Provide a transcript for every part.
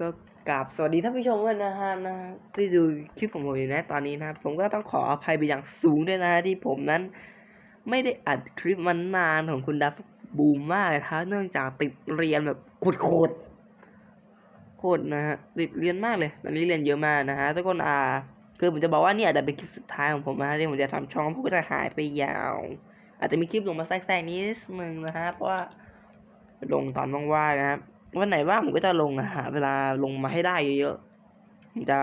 ก็กราบสวัสดีท่านผู้ชมด้วยนะฮะนะฮะที่ดูคลิปของผมอยู่นะตอนนี้นะผมก็ต้องขออภัยไปอย่างสูงด้วยนะที่ผมนั้น ไม่ได้อัดคลิปมันนานของคุณดับบูมมากเลยครับเนื่องจากติดเรียนแบบโคตรโคตรโคตรนะฮะติดเรียนมากเลย ตอนนี้เรียนเยอะมากนะฮะทุกคนอ่าคือผมจะบอกว่านี่อาจจะเป็นคลิปสุดท้ายของผมนะที่ผมจะทำช่องพราะก็จะหายไปยาว อาจจะมีคลิปลงมาแทรกๆนิดนึงนะฮะเพราะว่าลงตอนว่างๆนะครับ วันไหนว่างผมก็จะลงอะหาเวลาลงมาให้ได้เยอะๆผมจะ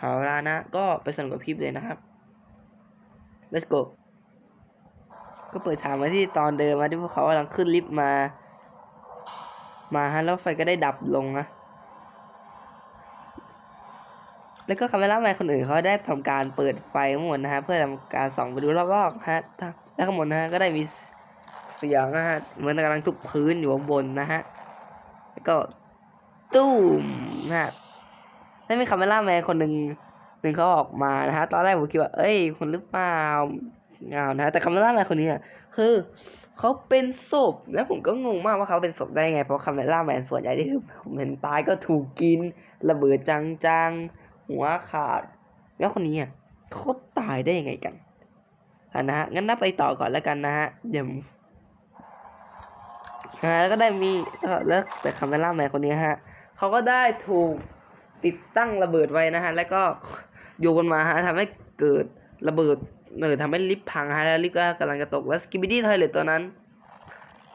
หาเวลานะ ก็ไปสนุกกับพิบเลยนะครับ let's go ก็เปิดทางมาที่ตอนเดิมมาที่พวกเขากำลังขึ้นลิฟต์มา มาฮะแล้วไฟก็ได้ดับลงนะ แล้วก็คาเมล่าแมนคนอื่นเขาได้ทำการเปิดไฟทั้งหมดนะฮะเพื่อทำการส่องไปดูรอบๆฮะแล้วข้างบนนะฮะก็ได้มีเสียงนะฮะเหมือนกำลังทุบพื้นอยู่ข้างบนนะฮะ ก็ตุ้มนะฮะแล้วมีคาเมล่าแมนคนหนึ่งหนึ่งเขาออกมานะฮะตอนแรกผมคิดว่า เอ้ยคนหรือเปล่าเงานะฮะแต่คาเมล่าแมนคนนี้อะคือเขาเป็นศพแล้วผมก็งงมากว่าเขาเป็นศพได้ไง เพราะคาเมล่าแมนส่วนใหญ่ที่คือผมเห็นตายก็ถูกกิน ระเบิดจังๆหัวขาด แล้วคนนี้อะเขาตายได้ยังไงกันอะนะฮะงั้นน่าไปต่อก่อนแล้วกันนะฮะเดี๋ยว นะฮะแล้วก็ได้มีแล้วแต่คาเมล่าแมนคนนี้ฮะเขาก็ได้ถูกติดตั้งระเบิดไว้นะฮะ แล้วก็โยนมาฮะทำให้เกิดระเบิดเออทำให้ลิฟต์พังฮะแล้วลิฟต์ก็กำลังจะตกแล้วสกิบิดี้ทอยเลตตัวนั้น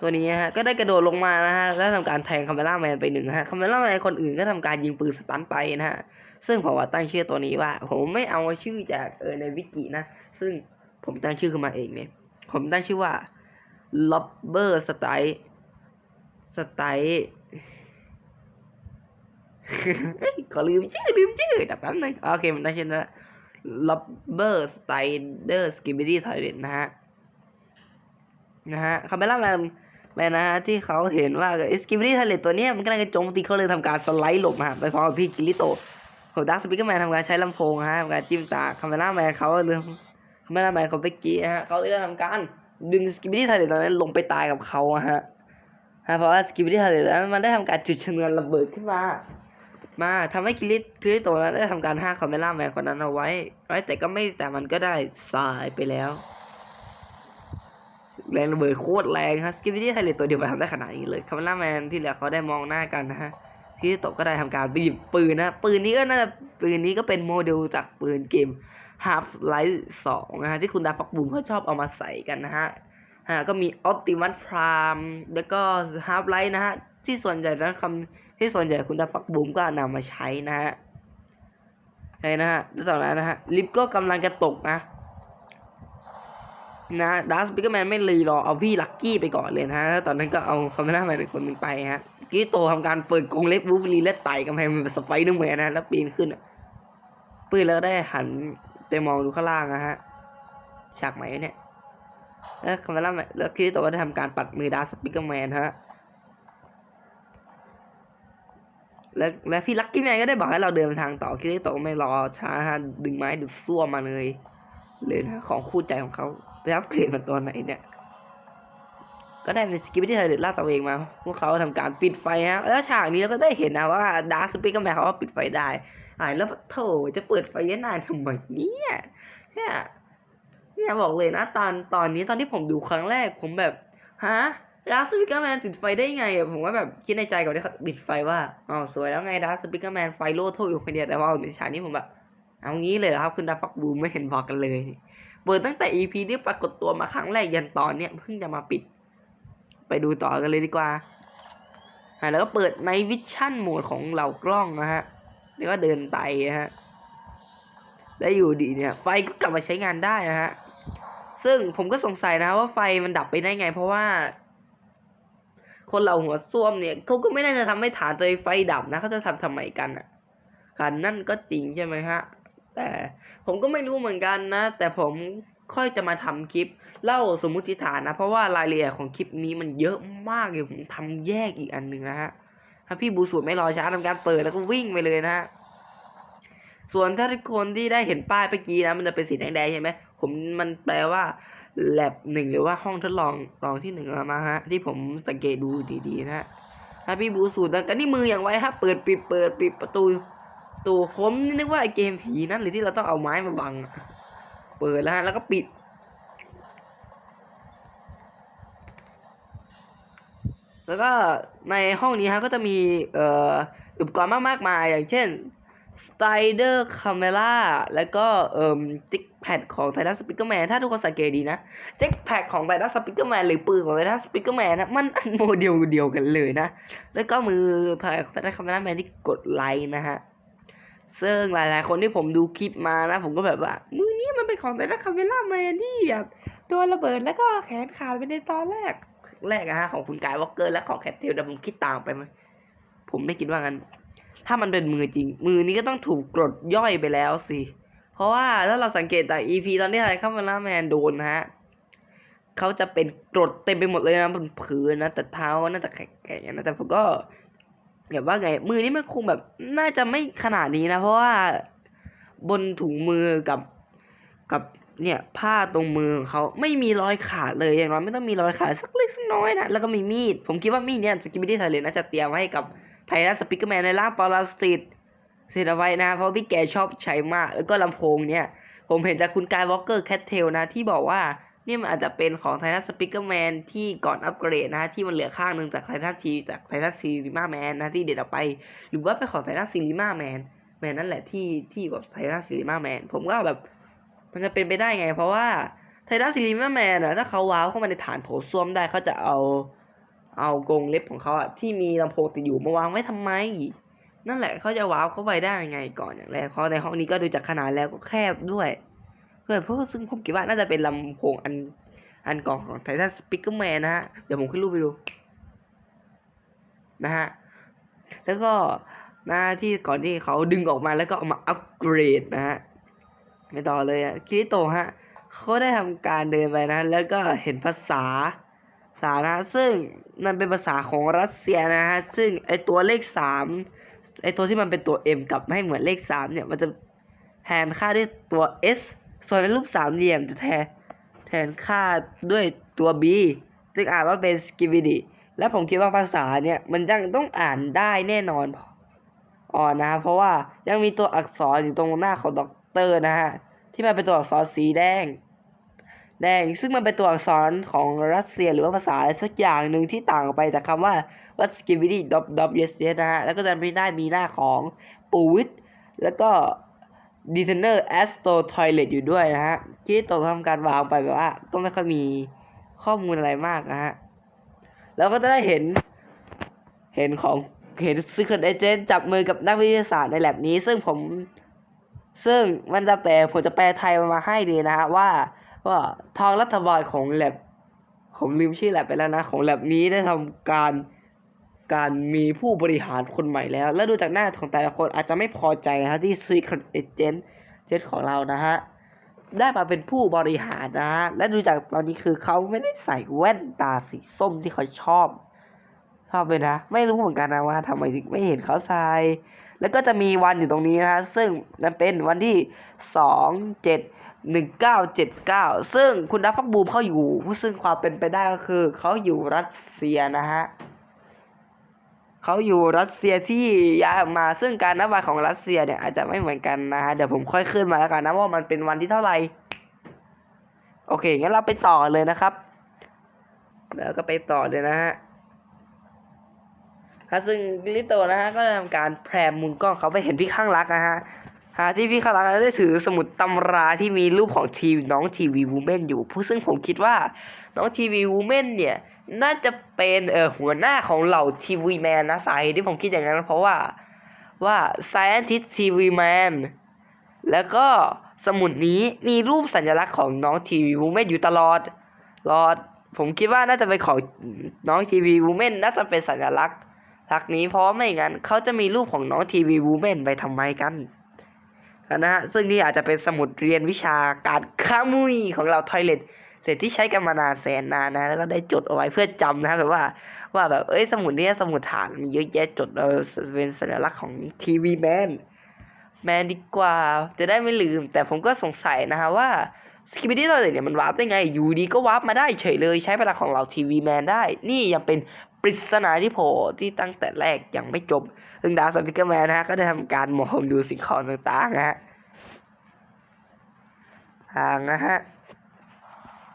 ตัวนี้ฮะก็ได้กระโดดลงมานะฮะแล้วทำการแทงคาเมล่าแมนไปหนึ่งฮะคาเมล่าแมนคนอื่นก็ทำการยิงปืนสตันไปนะฮะซึ่งผมว่าตั้งชื่อตัวนี้ว่า ผมไม่เอาชื่อจากเออในวิกินะ ซึ่งผมตั้งชื่อขึ้นมาเองเนี่ยผมตั้งชื่อว่า Lobber Strike สไตล์ เอ้ยขอลืมชื่อลืมชื่อแต่แป๊บนึงโอเคมันได้ชื่อแล้ว Lobber Spider Skibidi Toilet นะฮะนะฮะคาเมล่าแมนแมนนะฮะที่เขาเห็นว่าสกิบ i ดี้ทเลตตัวเนี้ยมันกำลังจะโจมตีเขาเลยทำการสไลด์หลบฮะไปพร้อมกับพี่กิริโตโหดักสปิกเกอร์แมนทำการใช้ลำโพงฮะทำการจิ้มตาคาเมล่าแมนเขาเลยคาเมล่าแมนเขาไปกี้ฮะเขาเลยทำการดึงสกิบ i ดี้ทเลตตัวนั้นลงไปตายกับเขาอะฮะ ฮะเพราะว่าสกิบที่ทะเลแล้วมันได้ทำการจุดชนวนระเบิดขึ้นมา มาทำให้คิริคิริโตะนั้นได้ทำการห้าคาเมล่าแมนคนนั้นเอาไว้ไว้แต่ก็ไม่แต่มันก็ได้สายไปแล้ว แรงระเบิดโคตรแรงฮะสกิบที่ทะเลตัวเดียวไปทำได้ขนาดนี้เลยคาเมล่าแมนที่เหลือเขาได้มองหน้ากันนะฮะคิริโตะก็ได้ทำการไปหยิบปืนนะ ปืนนี้ก็น่าจะปืนนี้ก็เป็นโมเดลจากปืนเกม Half Life 2นะฮะที่คุณดาฟักบุมเขาชอบเอามาใส่กันนะฮะ ฮะก็มี Optimus Prime แล้วก็ Half Life นะฮะที่ส่วนใหญ่นะคำที่ส่วนใหญ่คุณดับฟักบูมก็นำมาใช้นะฮะใช่นะฮะแล้วต่อนั้นนะฮะลิฟก็กำลังจะตกนะนะดัสปิกเกอร์แมนไม่รีรอเอาพี่ลักกี้ไปก่อนเลยนะฮะแล้วตอนนั้นก็เอาคาเมล่าแมนอีกคนนึงไปฮะกี้โตทำการเปิดกรงเล็บวูฟลีและไต่กำแพงเป็นสไปเดอร์แมนนะแล้วปีนขึ้นปืนแล้วได้หันไปมองดูข้างล่างนะฮะฉากไหนเนี่ย แล้วคาเมล่าแล้วคิริโตะก็ได้ทำการปัดมือดาสปิกเกอร์แมนฮะและและพี่ลักกี้แมนก็ได้บอกให้เราเดินทางต่อคิริโตไม่รอช้าฮะดึงไม้ดูดซ่วมมาเลยเลยนะของคู่ใจของเขาไปอัปเกรดมันตัวไหนเนี่ย ก็ได้เป็นสกิปที่เธอเดือดลาดตัวเองมา พวกเขาทำการปิดไฟฮะ แล้วฉากนี้เราก็ได้เห็นนะว่าดาร์สปิกเกอร์แมนเขาปิดไฟได้อ่าแล้วโถจะเปิดไฟยันนานทำไมเนี่ยเนี่ย เนี่ยบอกเลยนะตอนตอนนี้ตอนที่ผมดูครั้งแรก ผมแบบฮะดาร์สปิกเกอร์แมนปิดไฟได้ไงผมว่าแบบคิดในใจก่อนที่เขาปิดไฟว่าอ๋อสวยแล้วไงดาร์สปิกเกอร์แมนไฟโล่โทอยู่คนเดียวแต่ว่าในฉากนี้ผมแบบเอางี้เลยครับคุณดาฟักบูมไม่เห็นบอกกันเลยเปิดตั้งแต่ EP ที่ปรากฏตัวมาครั้งแรกยันตอนเนี้ยเพิ่งจะมาปิด ไปดูต่อกันเลยดีกว่าอ่าแล้วก็เปิดในวิชั่นโหมดของเหล่ากล้องนะฮะแล้วก็เดินไปนะฮะแล้วอยู่ดีเนี่ยไฟก็กลับมาใช้งานได้นะฮะ ซึ่งผมก็สงสัยนะว่าไฟมันดับไปได้ไง เพราะว่า คนเราหัวส้วมเนี่ยเขาก็ไม่น่าจะทำให้ฐานตัวไฟดับนะเขาจะทำทำไมกันอะกันนั่นก็จริงใช่ไหมฮะ แต่ผมก็ไม่รู้เหมือนกันนะ แต่ผมค่อยจะมาทำคลิปเล่าสมมุติฐานนะ เพราะว่ารายละเอียดของคลิปนี้มันเยอะมากเลยผมทำแยกอีกอันหนึ่งนะฮะถ้าพี่บูสูตรไม่รอช้าทำการเปิดแล้วก็วิ่งไปเลยนะฮะ ส่วนถ้าทุกคนที่ได้เห็นป้ายเมื่อกี้นะมันจะเป็นสีแดงๆใช่ไหมผมมันแปลว่าแลบหนึ่งหรือว่าห้องทดลองลองที่หนึ่งมาฮะ ที่ผมสังเกตดูดีๆนะฮะพี่บูสูตรดังกันนี่มืออย่างไวฮะเปิดปิดเปิดปิดประตูตูผมนึกว่าไอเกมผีนั่นหรือที่เราต้องเอาไม้มาบัง เปิดแล้วฮะแล้วก็ปิด แล้วก็ในห้องนี้ฮะก็จะมีเอ่ออุปกรณ์มากมากมายอย่างเช่น Spider Camera แล้วก็เอ่อจิกแพดของไททันสปิเกอร์แมนถ้าทุกคนสังเกตดีนะจิกแพดของไททันสปิเกอร์แมนหรือปืนของไททันสปิเกอร์แมนนะมันอันโมเดลเดียวกันเลยนะ แล้วก็มือพายของไททันคาเมราแมนที่กดไลค์นะฮะซึ่งหลายๆ คนที่ผมดูคลิปมานะ ผมก็แบบว่ามือนี้มันเป็นของไททันคาเมราแมนที่แบบโดนระเบิดแล้วก็แขนขาดไปในตอนแรกแรกอะฮะของคุณกายวอลเกอร์และของแคทเทลแต่ผมคิดตางไปไหมผมไม่คิดว่างั้น ถ้ามันเป็นมือจริง มือนี้ก็ต้องถูกกรดย่อยไปแล้วสิ เพราะว่าถ้าเราสังเกตจาก EP ตอนที่ไททันคาเมราแมนโดนนะฮะเขาจะเป็นกรดเต็มไปหมดเลยนะบนพื้นนะแต่เท้าน่าจะแข็งๆนะแต่ผมก็แบบว่าไง มือนี้มันคงแบบน่าจะไม่ขนาดนี้นะ เพราะว่าบนถุงมือกับกับเนี่ยผ้าตรงมือของเขาไม่มีรอยขาดเลยอย่างน้อยไม่ต้องมีรอยขาดสักเล็กสักน้อยนะแล้วก็มีมีด ผมคิดว่ามีดเนี่ยสกิมมี่ไทเลนน่าจะเตรียมไว้ให้กับ ไททันสปิกเกอร์แมนในร่างปรสิตเสร็จเอาไว้นะ เพราะพี่แกชอบใช้มาก แล้วก็ลำโพงเนี่ย ผมเห็นจากคุณกายวอลเกอร์แคทเทลนะ ที่บอกว่านี่มันอาจจะเป็นของไททันสปิเกอร์แมนที่ก่อนอัปเกรดนะ ที่มันเหลือข้างหนึ่งจากไททันทีจากไททันซีริมาแมนนะ ที่เด็ดออกไป หรือว่าเป็นของไททันซีริมาแมนแมนนั่นแหละที่ที่กับไททันซีริมาแมนผมก็แบบ มันจะเป็นไปได้ไง เพราะว่าไททันซีริมาแมนอะถ้าเขาว้าวเข้ามาในฐานโถส้วมได้เขาจะเอา เอากรงเล็บของเขาอะที่มีลำโพงติดอยู่มาวางไว้ทำไม นั่นแหละเขาจะว้าวเข้าไปได้ยังไงก่อนอย่างแรกเพราะในห้องนี้ก็ดูจากขนาดแล้วก็แคบด้วยเพื่อเพราะซึ่งผมคิดว่าน่าจะเป็นลำโพงอันอันกล่องของไททันสปิเกอร์แมนนะฮะ เดี๋ยวผมขึ้นรูปไปดู นะฮะ แล้วก็หน้าที่ก่อนที่เขาดึงออกมาแล้วก็เอามาอัปเกรดนะฮะไม่ต่อเลยอะคิริโตะฮะเขาได้ทำการเดินไปนะ แล้วก็เห็นภาษาานะซึ่งมันเป็นภาษาของรัสเซียนะฮะซึ่งไอตัวเลขสามไอตัวที่มันเป็นตัว M กับให้เหมือนเลขสามเนี่ยมันจะแทนค่าด้วยตัว S ส่วนในรูปสามเหลี่ยมจะแทนแทนค่าด้วยตัว B ซึ่งอ่านว่าเป็น s k i v i d y และผมคิดว่าภาษาเนี่ยมันยังต้องอ่านได้แน่นอนอ๋อนะเพราะว่ายังมีตัวอักษรอยู่ตรงหน้าของด็อกเตอร์นะฮะที่มันเป็นตัวอักษรสีแดง แดง ซึ่งมันเป็นตัวอักษรของรัสเซียหรือว่าภาษาอะไรสักอย่างหนึ่งที่ต่างไปจากคำว่า what s k i v i d y dot dot yes นะฮะ แล้วก็จะมีได้มีหน้าของปูวิทแล้วก็ designer astro toilet อยู่ด้วยนะฮะ ที่ตกทำการวางไปแบบว่า ก็ไม่ค่อยมีข้อมูลอะไรมากนะฮะ แล้วก็จะได้เห็น เห็นของเห็น Secret Agent จับมือกับนักวิทยาศาสตร์ในแลบนี้ ซึ่งผม ซึ่งมันจะแปลผมจะแปลไทยมาให้ดีนะฮะว่า ว่าทางรัฐบาลของแลบผมลืมชื่อแลบไปแล้วนะ ของแลบนี้ได้ทำการการมีผู้บริหารคนใหม่แล้ว และดูจากหน้าของแต่ละคนอาจจะไม่พอใจนะฮะที่ Secret Agent เจ็ของเรานะฮะ ได้มาเป็นผู้บริหารนะฮะ และดูจากตอนนี้คือเขาไม่ได้ใส่แว่นตาสีส้มที่เขาชอบชอบเลยนะ ไม่รู้เหมือนกันนะว่าทำไมถึงไม่เห็นเขาใส่แล้วก็จะมีวันอยู่ตรงนี้นะฮะ ซึ่งนั่นเป็นวันที่สองเจ็ด หนึ่งเก้าเจ็ดเก้าซึ่งคุณดัฟฟักบูมเขาอยู่ซึ่งความเป็นไปได้ก็คือเขาอยู่รัสเซียนะฮะเขาอยู่รัสเซียที่ย้ายออกมา ซึ่งการนับวันของรัสเซียเนี่ยอาจจะไม่เหมือนกันนะฮะ เดี๋ยวผมค่อยขึ้นมาแล้วกันนะว่ามันเป็นวันที่เท่าไหร่ โอเค งั้นเราไปต่อเลยนะครับ แล้วก็ไปต่อเลยนะฮะฮะซึ่งบิลลิโตนะฮะก็ได้ทำการแพรมุมกล้องเขาไปเห็นพี่ข้างรักนะฮะ ฮะที่พี่ข้ารักได้ถือสมุดตำราที่มีรูปของทีน้องทีวีวูแมนอยู่ผู้ซึ่งผมคิดว่าน้องทีวีวูแมนเนี่ย น่าจะเป็นเอ่อหัวหน้าของเหล่าทีวีแมนนะสาเหตุที่ผมคิดอย่างนั้นเพราะว่าว่า Scientist TV Man แล้วก็สมุดนี้มีรูปสัญลักษณ์ของน้องทีวีวูแมนอยู่ตลอดรอด ผมคิดว่าน่าจะเป็นของน้องทีวีวูแมนน่าจะเป็นสัญลักษณ์ทักนี้เพราะไม่งั้นเขาจะมีรูปของน้องทีวีวูแมนไปทำไมกัน นะฮะซึ่งนี่อาจจะเป็นสมุดเรียนวิชาการค้ามุยของเราทอยเลตเสร็จที่ใช้กันมานานแสนนานนะ แล้วก็ได้จดเอาไว้เพื่อจำนะแบบว่า ว่าแบบเอ้ยสมุดเนี้ยสมุดฐานมีเยอะแยะจดเออเป็นสัญลักษณ์ของทีวีแมนแมนดีกว่า จะได้ไม่ลืม แต่ผมก็สงสัยนะฮะว่าสกิปปี้ทอยเลตเนี่ยมันวาร์ปได้ไง อยู่ดีก็วาร์ปมาได้เฉยเลยใช้พลังของเราทีวีแมนได้ นี่ยังเป็น ปริศนาที่โผล่ที่ตั้งแต่แรกยังไม่จบ ซึ่งดาวสปิเกอร์แมนนะฮะก็ได้ทำการมองดูสิ่งของต่างๆนะฮะทางนะฮะ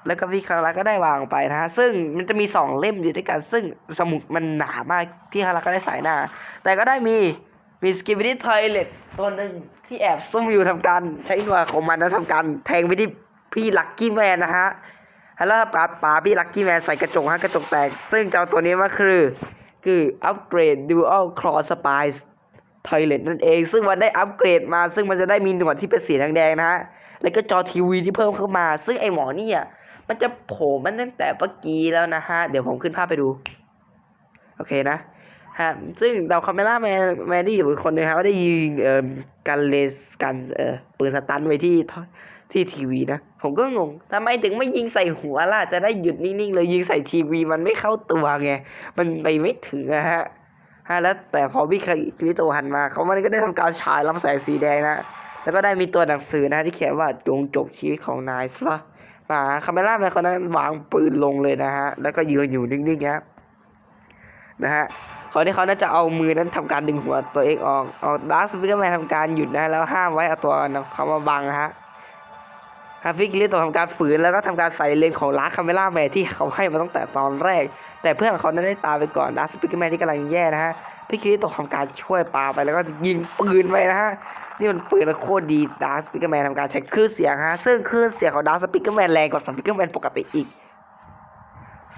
แล้วก็พี่คาราก็ได้วางไปนะฮะ ซึ่งมันจะมีสองเล่มอยู่ด้วยกัน ซึ่งสมุดมันหนามากพี่คาราก็ได้ใส่หน้า แต่ก็ได้มีมีสกิบิดี้ทอยเล็ตตัวหนึ่งที่แอบซุ่มอยู่ทำการใช้หนวยของมันนะทำการแทงไปที่พี่ลักกี้แมนนะฮะ แล้วปาปาพี่ลักกี้แมนใส่กระจกฮะกระจกแตก ซึ่งเจ้าตัวนี้มันคือ คืออัปเกรด Dual Claw Spice Toilet นั่นเอง ซึ่งมันได้อัปเกรดมา ซึ่งมันจะได้มีหนวดที่เป็นสีแดงๆนะฮะ แล้วก็จอทีวีที่เพิ่มเข้ามา ซึ่งไอหมอนี่อะมันจะโผล่มันตั้งแต่เมื่อกี้แล้วนะฮะ เดี๋ยวผมขึ้นภาพไปดู โอเคนะฮะ ซึ่งดาวคาเมล่าแมนแมนดี้อยู่คนนึงครับได้ยิงเอ่อกันเลสกันเอ่อปืนสตันไว้ที่ ที่ทีวีนะ ผมก็งงทำไมถึงไม่ยิงใส่หัวล่ะ จะได้หยุดนิ่งๆเลยยิงใส่ทีวีมันไม่เข้าตัวไง มันไปไม่ถึงอะฮะฮะแล้วแต่พอพี่คริโตหันมา เขามันก็ได้ทำการฉายลำแสงสีแดงนะ แล้วก็ได้มีตัวหนังสือนะที่เขียนว่าจงจบชีวิตของนายซะมาคาเมล่าแมนคนนั้นวางปืนลงเลยนะฮะ แล้วก็ยืนอยู่นิ่งๆนะนะฮะขอที่เขาน่าจะเอามือนั้นทำการดึงหัวตัวเองออกออกดาร์สปิเกอร์แมนทำการหยุดนะแล้วห้ามไว้เอาตัวเขามาบังนะ ฮะฮาฟิกลิโตทำการฝืนแล้วก็ทำการใส่เลนของลาร์คาเมล่าแมนที่เขาให้มาตั้งแต่ตอนแรก แต่เพื่อนของเขานั้นได้ตามไปก่อนดาร์สปิกแมนที่กำลังแย่นะฮะพี่คิริโตทำการช่วยปาไปแล้วก็ยิงปืนไปนะฮะนี่มันปืนมันโคตรดีดาร์สปิเกอร์แมนทำการใช้คลื่นเสียงฮะซึ่งคลื่นเสียงของดาร์สปิเกอร์แมนแรงกว่าสปิเกอร์แมนปกติอีก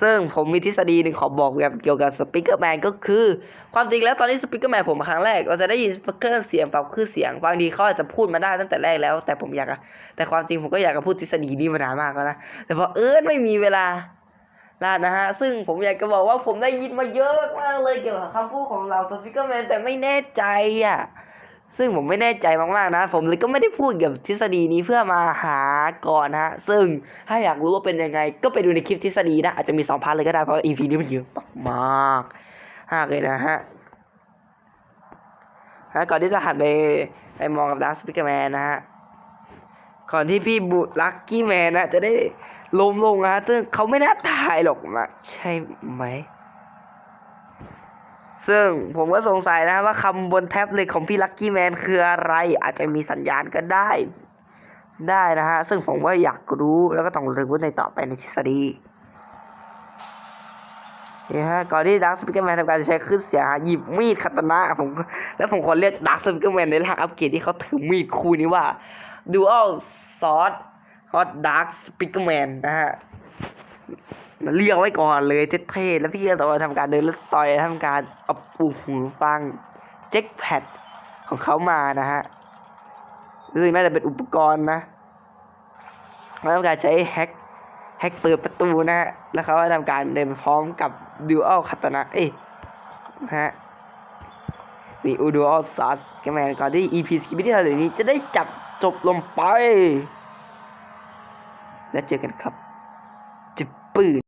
ซึ่งผมมีทฤษฎีหนึ่งขอบอกเกี่ยวกับสปิเกอร์แมนก็คือ ความจริงแล้วตอนที่สปิเกอร์แมนผมมาครั้งแรก เราจะได้ยินเครื่องเสียงปรับคลื่นเสียงบางทีเขาอาจจะพูดมาได้ตั้งแต่แรกแล้ว แต่ผมอยากอะแต่ความจริงผมก็อยากจะพูดทฤษฎีนี้มานานมากแล้วนะแต่พอเอิญไม่มีเวลาลาดนะฮะ ซึ่งผมอยากจะบอกว่าผมได้ยินมาเยอะมากเลยเกี่ยวกับคำพูดของเราสปิเกอร์แมนแต่ไม่แน่ใจอะ ซึ่งผมไม่แน่ใจมากๆนะ ผมเลยก็ไม่ได้พูดเกี่ยวกับทฤษฎีนี้เพื่อมาหาก่อนนะฮะซึ่งถ้าอยากรู้ว่าเป็นยังไง ก็ไปดูในคลิปทฤษฎีนะ อาจจะมีสองพาร์ทเลยก็ได้เพราะ EP นี้มันเยอะมากๆมากเลยนะฮะฮะก่อนที่จะหันไปไปมองกับดาร์สปิเกอร์แมนนะฮะก่อนที่พี่บุลักกี้แมนนะจะได้ล้มลงนะฮะซึ่งเขาไม่น่าตายหรอกนะใช่ไหม ซึ่งผมก็สงสัยนะว่าคำบนแท็บเล็ตของพี่ลักกี้แมนคืออะไร อาจจะมีสัญญาณก็ได้ ได้นะฮะ ซึ่งผมว่าอยากรู้แล้วก็ต้องรู้ในต่อไปในทฤษฎีนี่ฮะก่อนที่ดักสปิเกอร์แมนทำการใช้ขึ้นเสียงฮะหยิบมีดคาตานะผมแล้วผมขอเรียกดักสปิเกอร์แมนในร่างอัปเกรดที่เขาถือมีดคู่นี้ว่า Dual Sword Hot Dark Speaker Man นะฮะ เรียกไว้ก่อนเลยเท่ๆแล้วพี่ต่อทำการเดินแล้วต่อยทำการเอาปูหูฟังเจ็คแพดของเขามานะฮะรู้สึกน่าจะเป็นอุปกรณ์นะแล้วทำการใช้แฮกแฮกเปิดประตูนะฮะแล้วเขาทำการเดินพร้อมกับดูอัลคาตนะเอ้นะฮะนี่อูดูอัลซัสแกแมนก่อนที่ EP สกิปที่เราเดี๋ยวนี้จะได้จับจบลงไป แล้วเจอกันครับจะปืน